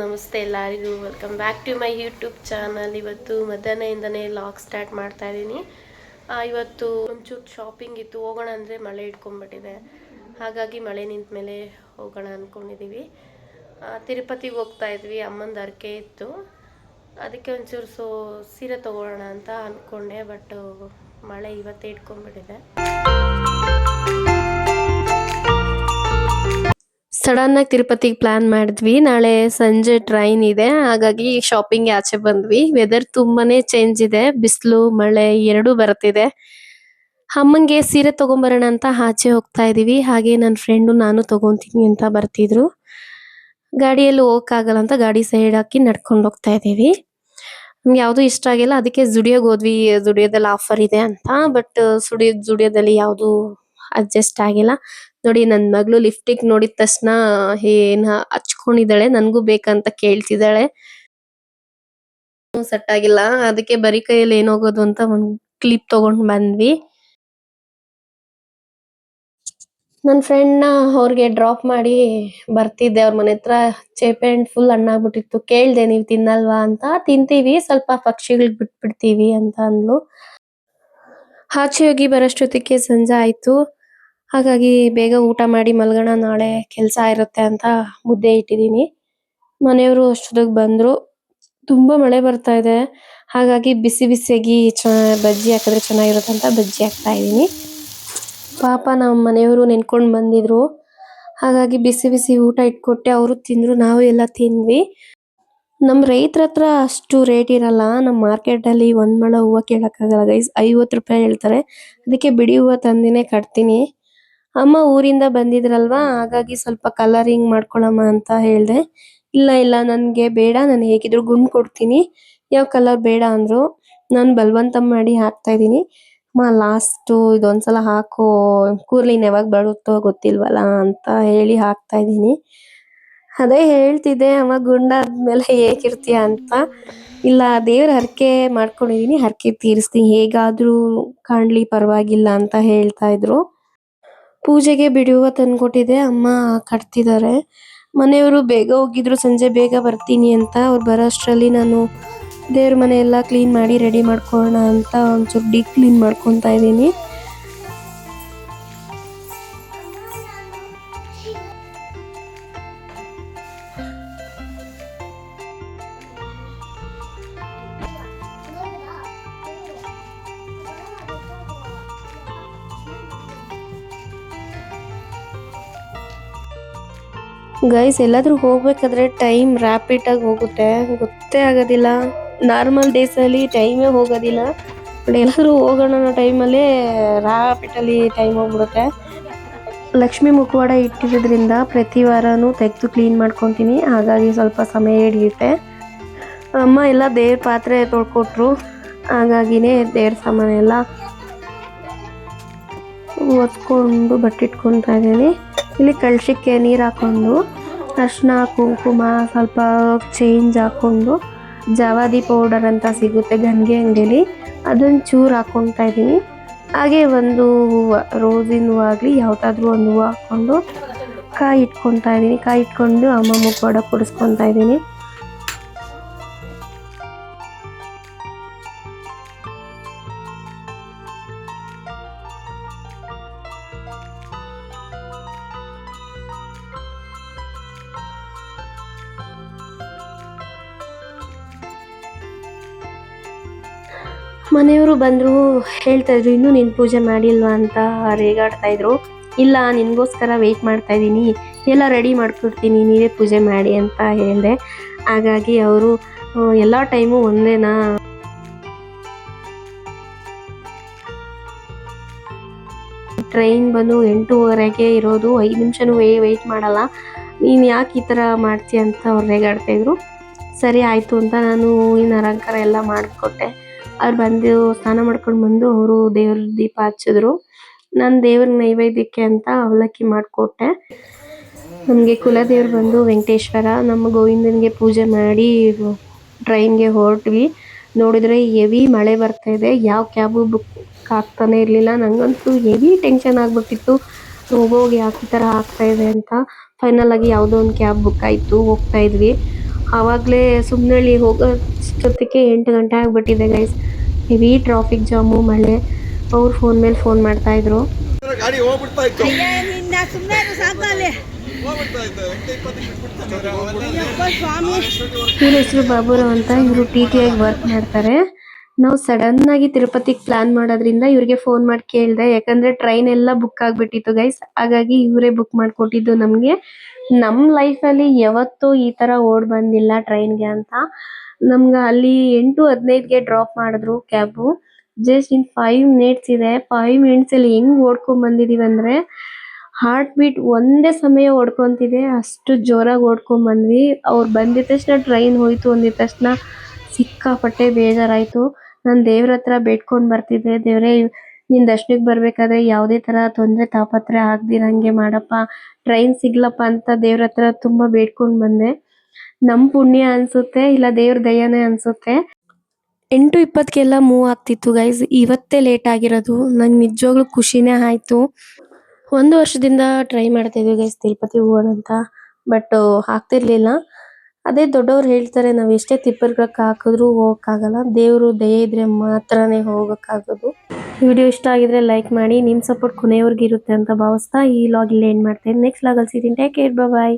ನಮಸ್ತೆ ಎಲ್ಲರಿಗೂ. Welcome back to my YouTube channel ಇವತ್ತು ಮಧ್ಯಾಹ್ನದಿಂದನೇ ಲಾಗ್ ಸ್ಟಾರ್ಟ್ ಮಾಡ್ತಾ ಇದ್ದೀನಿ. ಇವತ್ತು ಒಂಚೂರು ಶಾಪಿಂಗ್ ಇತ್ತು. ಹೋಗೋಣ ಅಂದರೆ ಮಳೆ ಇಟ್ಕೊಂಡ್ಬಿಟ್ಟಿದೆ. ಹಾಗಾಗಿ ಮಳೆ ನಿಂತ ಮೇಲೆ ಹೋಗೋಣ ಅಂದ್ಕೊಂಡಿದ್ದೀವಿ ತಿರುಪತಿಗೆ ಹೋಗ್ತಾ ಇದ್ವಿ. ಅಮ್ಮಂದು ಅರ್ಕೆ ಇತ್ತು. ಅದಕ್ಕೆ ಒಂಚೂರು ಸೊ, ಸೀರೆ ತೊಗೊಳ್ಳೋಣ ಅಂತ ಅಂದ್ಕೊಂಡೆ ಬಟ್ ಮಳೆ ಇವತ್ತೇ ಇಟ್ಕೊಂಡ್ಬಿಟ್ಟಿದೆ. ಸಡನ್ ಆಗಿ ತಿರುಪತಿಗೆ ಪ್ಲಾನ್ ಮಾಡಿದ್ವಿ. ನಾಳೆ ಸಂಜೆ ಟ್ರೈನ್ ಇದೆ. ಹಾಗಾಗಿ ಶಾಪಿಂಗ್ ಆಚೆ ಬಂದ್ವಿ. ವೆದರ್ ತುಂಬಾನೇ ಚೇಂಜ್ ಇದೆ. ಬಿಸಿಲು, ಮಳೆ ಎರಡೂ ಬರ್ತಿದೆ ಅಮ್ಮಂಗೆ ಸೀರೆ ತಗೊಂಬರೋಣ ಅಂತ ಆಚೆ ಹೋಗ್ತಾ ಇದೀವಿ. ಹಾಗೆ ನನ್ನ ಫ್ರೆಂಡು ನಾನು ತಗೊಂತೀನಿ ಅಂತ ಬರ್ತಿದ್ರು. ಗಾಡಿಯಲ್ಲಿ ಹೋಗಕ್ಕಾಗಲ್ಲ ಅಂತ ಗಾಡಿ ಸೈಡ್ ಹಾಕಿ ನಡ್ಕೊಂಡು ಹೋಗ್ತಾ ಇದೀವಿ. ನಮ್ಗೆ ಯಾವುದು ಇಷ್ಟ ಆಗಿಲ್ಲ. ಅದಕ್ಕೆ ಜುಡಿಯೋಗೆ ಹೋದ್ವಿ. ಜುಡಿಯೋದಲ್ಲಿ ಆಫರ್ ಇದೆ ಅಂತ. ಬಟ್ ಸುಡಿಯೋ ಜುಡಿಯೋದಲ್ಲಿ ಯಾವುದು ಅಡ್ಜಸ್ಟ್ ಆಗಿಲ್ಲ. ನೋಡಿ ನನ್ ಮಗಳು ಲಿಪ್ಸ್ಟಿಕ್ ನೋಡಿದ ತಕ್ಷಣ ಏನ್ ಹಚ್ಕೊಂಡಿದ್ದಾಳೆ, ನನ್ಗೂ ಬೇಕಂತ ಕೇಳ್ತಿದ್ದಾಳೆ. ಸೆಟ್ ಆಗಿಲ್ಲ, ಅದಕ್ಕೆ ಬರೀ ಕೈಯಲ್ಲಿ ಏನ್ ಹೋಗೋದು ಅಂತ ಒಂದ್ ಕ್ಲಿಪ್ ತಗೊಂಡ್ ಬಂದ್ವಿ. ನನ್ ಫ್ರೆಂಡ್ನ ಅವ್ರಿಗೆ ಡ್ರಾಪ್ ಮಾಡಿ ಬರ್ತಿದ್ದೆ, ಅವ್ರ ಮನೆ ಹತ್ರ ಚೇಪೆ ಹಣ್ಣು ಫುಲ್ ಹಣ್ಣಾಗ್ಬಿಟ್ಟಿತ್ತು ಕೇಳ್ದೆ, ನೀವ್ ತಿನ್ನಲ್ವಾ? ಅಂತ. ತಿಂತೀವಿ, ಸ್ವಲ್ಪ ಪಕ್ಷಿಗಳಿಗೆ ಬಿಟ್ಬಿಡ್ತೀವಿ ಅಂತ ಅಂದ್ಲು. ಆಚೆ ಹೋಗಿ ಬರೋಷ್ಟೊತ್ತಿಗೆ ಸಂಜೆ ಆಯ್ತು. ಹಾಗಾಗಿ ಬೇಗ ಊಟ ಮಾಡಿ ಮಲ್ಗೋಣ, ನಾಳೆ ಕೆಲಸ ಇರುತ್ತೆ ಅಂತ ಮುದ್ದೆ ಇಟ್ಟಿದ್ದೀನಿ. ಮನೆಯವರು ಅಷ್ಟೊತ್ತಿಗೆ ಬಂದರು. ತುಂಬ ಮಳೆ ಬರ್ತಾ ಇದೆ. ಹಾಗಾಗಿ ಬಿಸಿ ಬಿಸಿಯಾಗಿ ಚ, ಬಜ್ಜಿ ಹಾಕಿದ್ರೆ ಚೆನ್ನಾಗಿರುತ್ತೆ ಅಂತ ಬಜ್ಜಿ ಹಾಕ್ತಾ ಇದ್ದೀನಿ. ಪಾಪ ನಮ್ಮ ಮನೆಯವರು ನೆನ್ಕೊಂಡು ಬಂದಿದ್ರು. ಹಾಗಾಗಿ ಬಿಸಿ ಬಿಸಿ ಊಟ ಇಟ್ಕೊಟ್ಟೆ. ಅವರು ತಿಂದರು, ನಾವು ಎಲ್ಲ ತಿಂದ್ವಿ. ನಮ್ಮ ರೈತರ ಹತ್ರ ಅಷ್ಟು ರೇಟ್ ಇರಲ್ಲ. ನಮ್ಮ ಮಾರ್ಕೆಟಲ್ಲಿ ಒಂದು ಮಳ ಹೂವು ಕೇಳೋಕ್ಕಾಗಲ್ಲ. ಗೈಸ್, ಐವತ್ತು ರೂಪಾಯಿ ಹೇಳ್ತಾರೆ. ಅದಕ್ಕೆ ಬಿಡಿ ಹೂವು ತಂದಿನೇ ಕಟ್ತೀನಿ. ಅಮ್ಮ ಊರಿಂದ ಬಂದಿದ್ರಲ್ವಾ? ಹಾಗಾಗಿ ಸ್ವಲ್ಪ ಕಲರಿಂಗ್ ಮಾಡ್ಕೊಳಮ್ಮ ಅಂತ ಹೇಳ್ದೆ. ಇಲ್ಲ ಇಲ್ಲ, ನನ್ಗೆ ಬೇಡ, ನಾನು ಹೇಗಿದ್ರು ಗುಂಡ್ ಕೊಡ್ತೀನಿ. ಯಾವ ಕಲರ್ ಬೇಡ ಅಂದ್ರು ನಾನ್ ಬಲವಂತ ಮಾಡಿ ಹಾಕ್ತಾ ಇದ್ದೀನಿ. ಅಮ್ಮ ಲಾಸ್ಟು ಇದೊಂದ್ಸಲ ಹಾಕೋ, ಕೂರ್ಲಿನ್ ಯಾವಾಗ ಬರುತ್ತೋ ಗೊತ್ತಿಲ್ವಲ್ಲ ಅಂತ ಹೇಳಿ ಹಾಕ್ತಾ ಇದ್ದೀನಿ. ಅದೇ ಹೇಳ್ತಿದ್ದೆ, ಅಮ್ಮ ಗುಂಡಾದ್ಮೇಲೆ ಹೇಗಿರ್ತೀಯ ಅಂತ. ಇಲ್ಲ, ದೇವ್ರ ಹರಕೆ ಮಾಡ್ಕೊಂಡಿದೀನಿ, ಹರಕೆ ತೀರಿಸ್ತೀನಿ. ಹೇಗಾದ್ರೂ ಕಾಣಲಿ ಪರವಾಗಿಲ್ಲ ಅಂತ ಹೇಳ್ತಾ ಇದ್ರು. ಪೂಜೆಗೆ ಬಿಡುವ ಕೊಟ್ಟಿದೆ ಅಮ್ಮ ಕಟ್ತಿದ್ದಾರೆ. ಮನೆಯವರು ಬೇಗ ಹೋಗಿದ್ರು. ಸಂಜೆ ಬೇಗ ಬರ್ತೀನಿ ಅಂತ ಅವ್ರು ಬರೋ ಅಷ್ಟರಲ್ಲಿ ನಾನು ದೇವ್ರ ಮನೆ ಎಲ್ಲ ಕ್ಲೀನ್ ಮಾಡಿ ರೆಡಿ ಮಾಡ್ಕೊಳ್ಳೋಣ ಅಂತ ಒಂಚೂರು ಡೀಪ್ ಕ್ಲೀನ್ ಮಾಡ್ಕೊತಾ ಇದ್ದೀನಿ. ಗೈಸ್ ಎಲ್ಲಾದ್ರೂ ಹೋಗ್ಬೇಕಾದ್ರೆ ಟೈಮ್ ರ್ಯಾಪಿಡ್ ಆಗಿ ಹೋಗುತ್ತೆ. ಗೊತ್ತೇ ಆಗೋದಿಲ್ಲ. ನಾರ್ಮಲ್ ಡೇಸ್ ಅಲ್ಲಿ ಟೈಮೇ ಹೋಗೋದಿಲ್ಲ. ಬಟ್ ಎಲ್ಲಾದ್ರೂ ಹೋಗೋಣ ಅನ್ನೋ ಟೈಮಲ್ಲಿ ರ್ಯಾಪಿಡ್ ಅಲ್ಲಿ ಟೈಮ್ ಹೋಗ್ಬಿಡುತ್ತೆ. ಲಕ್ಷ್ಮಿ ಮುಖವಾಡ ಇಟ್ಟಿರೋದ್ರಿಂದ ಪ್ರತಿ ವಾರನೂ ತೆಗೆದು ಕ್ಲೀನ್ ಮಾಡ್ಕೊತೀನಿ. ಹಾಗಾಗಿ ಸ್ವಲ್ಪ ಸಮಯ ಹಿಡಿಯುತ್ತೆ. ಅಮ್ಮ ಎಲ್ಲ ದೇವ್ರ ಪಾತ್ರೆ ತೊಳ್ಕೊಟ್ರು. ಹಾಗಾಗಿನೇ ದೇವ್ರ ಸಾಮಾನೆಲ್ಲ ಒತ್ಕೊಂಡು ಬಟ್ಟೆ ಇದ್ದೀನಿ ಇಲ್ಲಿ ಕಳ್ಶಕ್ಕೆ ನೀರು ಹಾಕೊಂಡು ಅರ್ಶಿನ ಕುಂಕುಮ ಸ್ವಲ್ಪ ಚೇಂಜ್ ಹಾಕೊಂಡು ಜವಾದಿ ಪೌಡರ್ ಅಂತ ಸಿಗುತ್ತೆ ಗಂಗೆ ಅಂಗಡಿಲಿ. ಅದನ್ನ ಚೂರು ಹಾಕ್ಕೊತಾ ಇದ್ದೀನಿ. ಹಾಗೆ ಒಂದು ಹೂವು, ರೋಸಿನ ಆಗಲಿ, ಯಾವುದಾದ್ರೂ ಒಂದು ಹೂವು ಹಾಕ್ಕೊಂಡು ಕಾಯಿ ಇಟ್ಕೊತಾ ಇದ್ದೀನಿ. ಕಾಯಿ ಇಟ್ಕೊಂಡು ಅಮ್ಮಮ್ಮ ಕೂಡ ಕುಡಿಸ್ಕೊತಾ ಇದ್ದೀನಿ. ಮನೆಯವರು ಬಂದರು, ಹೇಳ್ತಾ ಇದ್ರು, ಇನ್ನೂ ನೀನು ಪೂಜೆ ಮಾಡಿಲ್ವಾ ಅಂತ ರೇಗಾಡ್ತಾ ಇದ್ರು. ಇಲ್ಲ, ನಿನ್ಗೋಸ್ಕರ ವೆಯ್ಟ್ ಮಾಡ್ತಾ ಇದ್ದೀನಿ. ಎಲ್ಲ ರೆಡಿ ಮಾಡ್ಕೊಡ್ತೀನಿ, ನೀವೇ ಪೂಜೆ ಮಾಡಿ ಅಂತ ಹೇಳಿದೆ. ಹಾಗಾಗಿ ಅವರು ಎಲ್ಲ ಟೈಮು ಒಂದೇನಾ? ಟ್ರೈನ್ ಬಂದು ಎಂಟೂವರೆಗೆ ಇರೋದು. ಐದು ನಿಮಿಷನೂ ವೇ ವೆಯ್ಟ್ ಮಾಡಲ್ಲ. ನೀನು ಯಾಕೆ ಈ ಥರ ಮಾಡ್ತೀಯ ಅಂತ ಅವ್ರು ರೇಗಾಡ್ತಾ ಇದ್ರು. ಸರಿ, ಆಯಿತು ಅಂತ ನಾನು ಹೂವಿನ ಅಲಂಕಾರ ಎಲ್ಲ ಮಾಡಿಕೊಟ್ಟೆ. ಅವ್ರು ಬಂದು ಸ್ನಾನ ಮಾಡ್ಕೊಂಡು ಬಂದು ಅವರು ದೇವ್ರ ದೀಪ ಹಚ್ಚಿದ್ರು. ನಾನು ದೇವ್ರ ನೈವೇದ್ಯಕ್ಕೆ ಅಂತ ಅವಲಕ್ಕಿ ಮಾಡಿಕೊಟ್ಟೆ. ನಮಗೆ ಕುಲದೇವ್ರು ಬಂದು ವೆಂಕಟೇಶ್ವರ, ನಮ್ಮ ಗೋವಿಂದನಿಗೆ ಪೂಜೆ ಮಾಡಿ ಟ್ರೈನ್ಗೆ ಹೊರಟ್ವಿ. ನೋಡಿದ್ರೆ ಹೆವಿ ಮಳೆ ಬರ್ತಾ ಇದೆ. ಯಾವ ಕ್ಯಾಬು ಬುಕ್ ಆಗ್ತಾನೆ ಇರಲಿಲ್ಲ. ನಂಗಂತೂ ಹೆವಿ ಟೆನ್ಷನ್ ಆಗ್ಬಿಟ್ಟಿತ್ತು. ಹೋಗೋಗಿ ಯಾಕೆ ಥರ ಆಗ್ತಾ ಇದೆ ಅಂತ. ಫೈನಲ್ ಆಗಿ ಯಾವುದೋ ಒಂದು ಕ್ಯಾಬ್ ಬುಕ್ ಆಯಿತು. ಹೋಗ್ತಾ ಇದ್ವಿ. ಆವಾಗಲೇ ಸುಮ್ಮನಳ್ಳಿ ಹೋಗೋಷ್ಟೊತ್ತಿಗೆ ಎಂಟು ಗಂಟೆ ಆಗಿಬಿಟ್ಟಿದೆ ಗೈಸ್ ಹೆವಿ ಟ್ರಾಫಿಕ್ ಜಾಮು ಮಳೆ. ಅವ್ರು ಫೋನ್ ಮೇಲೆ ಫೋನ್ ಮಾಡ್ತಾ ಇದ್ರು. ಇವ್ರ ಹೆಸರು ಬಾಬುರಾವ್ ಅಂತ ಇವರು ಟಿ ಟಿ ಆಗಿ ವರ್ಕ್ ಮಾಡ್ತಾರೆ. ನಾವು ಸಡನ್ ಆಗಿ ತಿರುಪತಿಗೆ ಪ್ಲಾನ್ ಮಾಡೋದ್ರಿಂದ ಇವ್ರಿಗೆ ಫೋನ್ ಮಾಡಿ ಕೇಳಿದೆ. ಯಾಕಂದ್ರೆ ಟ್ರೈನ್ ಎಲ್ಲ ಬುಕ್ ಆಗ್ಬಿಟ್ಟಿತ್ತು ಗೈಸ್ ಹಾಗಾಗಿ ಇವರೇ ಬುಕ್ ಮಾಡ್ಕೊಟ್ಟಿದ್ದು ನಮಗೆ. ನಮ್ಮ ಲೈಫ್ ಅಲ್ಲಿ ಯಾವತ್ತೂ ಈ ತರ ಓಡ್ ಬಂದಿಲ್ಲ ಟ್ರೈನ್ಗೆ ಅಂತ. ನಮ್ಗ ಅಲ್ಲಿ ಎಂಟು ಹದಿನೈದಕ್ಕೆ ಡ್ರಾಪ್ ಮಾಡಿದ್ರು cab just in five minutes ಇದೆ. ಫೈವ್ ಮಿನಿಟ್ಸ್ ಅಲ್ಲಿ ಹೆಂಗ್ ಓಡ್ಕೊಂಡ್ ಬಂದಿದೀವಿ ಅಂದ್ರೆ ಹಾರ್ಟ್ ಬೀಟ್ ಒಂದೇ ಸಮಯ ಓಡ್ಕೊಂತಿದೆ. ಅಷ್ಟು ಜೋರಾಗಿ ಓಡ್ಕೊಂಡ್ ಬಂದ್ವಿ. ಅವ್ರು ಬಂದಿದ ತಕ್ಷಣ ಟ್ರೈನ್ ಹೋಯ್ತು. ಅಂದಿದ ತಕ್ಷಣ ಸಿಕ್ಕಾಪಟ್ಟೆ ಬೇಜಾರಾಯ್ತು. ನಾನು ದೇವ್ರ ಹತ್ರ ಬೇಡ್ಕೊಂಡ್ ಬರ್ತಿದ್ದೆ. ದೇವ್ರೇ, ನಿನ್ ದರ್ಶನಕ್ಕೆ ಬರ್ಬೇಕಾದ್ರೆ ಯಾವ್ದೇ ತರ ತೊಂದ್ರೆ ತಾಪತ್ರೆ ಆಗ್ದಿರಂಗೆ ಮಾಡಪ್ಪ. ಟ್ರೈನ್ ಸಿಗ್ಲಪ್ಪ ಅಂತ ದೇವ್ರ ಹತ್ರ ತುಂಬಾ ಬೇಡ್ಕೊಂಡ್ ಬಂದೆ. ನಮ್ ಪುಣ್ಯ ಅನ್ಸುತ್ತೆ, ಇಲ್ಲ ದೇವ್ರ ದಯಾನೇ ಅನ್ಸುತ್ತೆ. ಎಂಟು ಇಪ್ಪತ್ತಕ್ಕೆಲ್ಲ ಮೂವ್ ಆಗ್ತಿತ್ತು ಗೈಸ್ ಇವತ್ತೇ ಲೇಟ್ ಆಗಿರೋದು. ನಂಗೆ ನಿಜವಾಗ್ಲೂ ಖುಷಿನೇ ಆಯ್ತು. ಒಂದು ವರ್ಷದಿಂದ ಟ್ರೈ ಮಾಡ್ತಾ ಇದ್ವಿ ಗೈಸ್ ತಿರುಪತಿ ಹೋಗೋಣ ಬಟ್ ಆಗ್ತಿರ್ಲಿಲ್ಲ. ಅದೇ ದೊಡ್ಡವ್ರು ಹೇಳ್ತಾರೆ, ನಾವ್ ಎಷ್ಟೇ ತಿಪ್ಪರ್ಗಕ್ ಹಾಕಿದ್ರು ಹೋಗಕ್ಕಾಗಲ್ಲ. ದೇವ್ರು ದಯ ಇದ್ರೆ ಮಾತ್ರನೇ ಹೋಗಕ್ಕಾಗೋದು. ವಿಡಿಯೋ ಇಷ್ಟ ಆಗಿದ್ರೆ ಲೈಕ್ ಮಾಡಿ, ನಿಮ್ ಸಪೋರ್ಟ್ ಕೊನೆಯವ್ರಿಗೆ ಇರುತ್ತೆ ಅಂತ ಭಾವಿಸ್ತಾ ಈ ಲಾಗ್ ಇಲ್ಲಿ ಏನ್ ಮಾಡ್ತೇನೆ. ನೆಕ್ಸ್ಟ್ ಲಾಗ್ ಅಲ್ಲಿ ಸಿಗ್ತೀನಿ. Take care bye